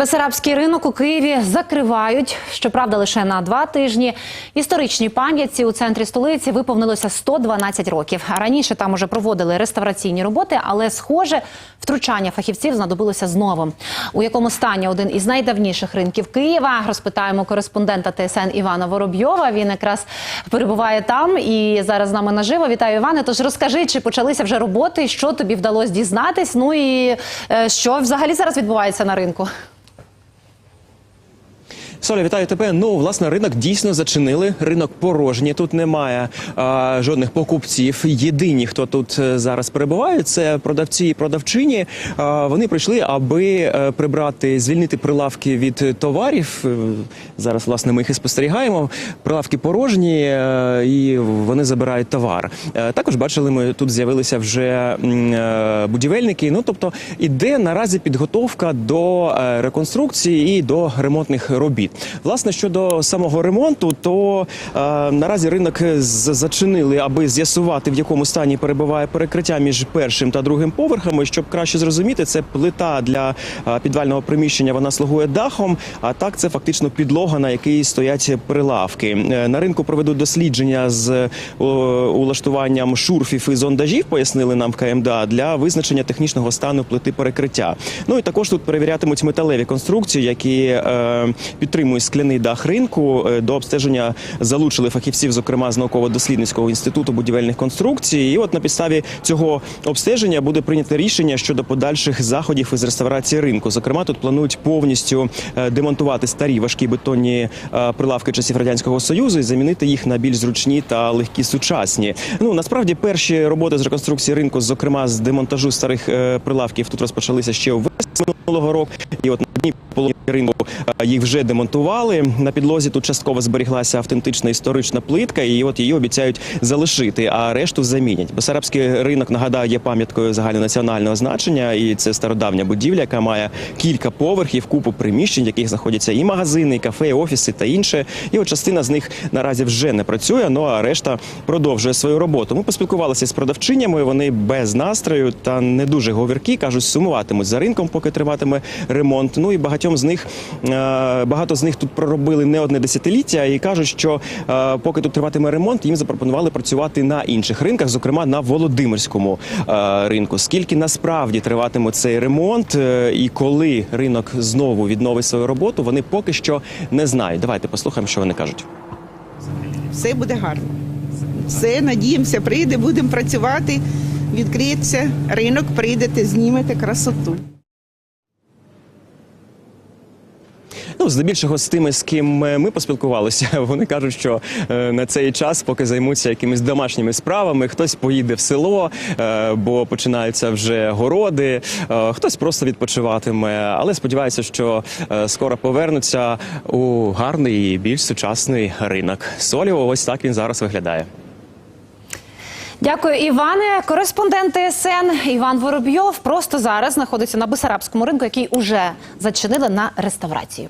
Бесарабський ринок у Києві закривають, щоправда, лише на два тижні. Історичній пам'ятці у центрі столиці виповнилося 112 років. Раніше там уже проводили реставраційні роботи, але, схоже, втручання фахівців знадобилося знову. У якому стані один із найдавніших ринків Києва розпитаємо кореспондента ТСН Івана Воробйова. Він якраз перебуває там і зараз з нами наживо. Вітаю, Іване. Тож розкажи, чи почалися вже роботи, що тобі вдалося дізнатись? Ну і е, що взагалі зараз відбувається на ринку? Соля, вітаю тебе. Ну, власне, ринок дійсно зачинили. Ринок порожній. Тут немає а, жодних покупців. Єдині, хто тут е, зараз перебувають, це продавці і продавчині. А, вони прийшли, аби е, прибрати, звільнити прилавки від товарів. Е, Зараз, власне, ми їх і спостерігаємо. Прилавки порожні, і вони забирають товар. Також бачили, ми тут з'явилися вже будівельники. Ну, тобто, іде наразі підготовка до реконструкції і до ремонтних робіт. Власне, щодо самого ремонту, то е, наразі ринок зачинили, аби з'ясувати, в якому стані перебуває перекриття між першим та другим поверхами. Щоб краще зрозуміти, це плита для е, підвального приміщення. Вона слугує дахом. А так, це фактично підлога, на якій стоять прилавки. Е, На ринку проведуть дослідження з улаштуванням шурфів і зондажів. Пояснили нам в КМДА для визначення технічного стану плити перекриття. Ну і також тут перевірятимуть металеві конструкції, які е, підтримують скляний дах ринку. Е, До обстеження залучили фахівців, зокрема з науково-дослідницького інституту будівельних конструкцій. І от на підставі цього обстеження буде прийнято рішення щодо подальших заходів із реставрації ринку. Зокрема, тут планують повністю е, демонтувати старі важкі бетонні е, прилавки часів радянського союзу і замінити їх на більш зручні та легкі сучасні. Ну насправді перші роботи з реконструкції ринку, зокрема з демонтажу старих прилавків, тут розпочалися ще у минулого року. І от на одній половині ринку е, їх вже демонтували. На підлозі тут частково зберіглася автентична історична плитка, і от її обіцяють залишити, а решту замінять. Бесарабський ринок нагадаю є пам'яткою загальнонаціонального значення, і це стародавня будівля, яка має кілька поверхів, купу приміщень, в яких знаходяться і магазини, і кафе, і офіси та інше. І от частина з них наразі вже не працює. Ну а решта продовжує свою роботу. Ми поспілкувалися з продавчинями. Вони без настрою та не дуже говіркі, кажуть, сумуватимуть за ринком, поки триватиме ремонт. Ну і багатьом з них е, багато з них тут проробили не одне десятиліття і кажуть, що е, поки тут триватиме ремонт, їм запропонували працювати на інших ринках, зокрема на Володимирському е, ринку. Скільки насправді триватиме цей ремонт і коли ринок знову відновить свою роботу, вони поки що не знають. Давайте послухаємо, що вони кажуть. все буде гарно. Все, надіємося, прийде, будемо працювати, відкриється ринок, прийдете, знімете красоту. Ну, здебільшого з тими, з ким е, ми поспілкувалися, вони кажуть, що е, на цей час, поки займуться якимись домашніми справами, хтось поїде в село, е, бо починаються вже городи, хтось просто відпочиватиме, але сподіваюся, що скоро повернуться у гарний і більш сучасний ринок. Соліво, ось так він зараз виглядає. Дякую, Іване. Кореспондент ТСН Іван Воробйов просто зараз знаходиться на Бесарабському ринку, який уже зачинили на реставрацію.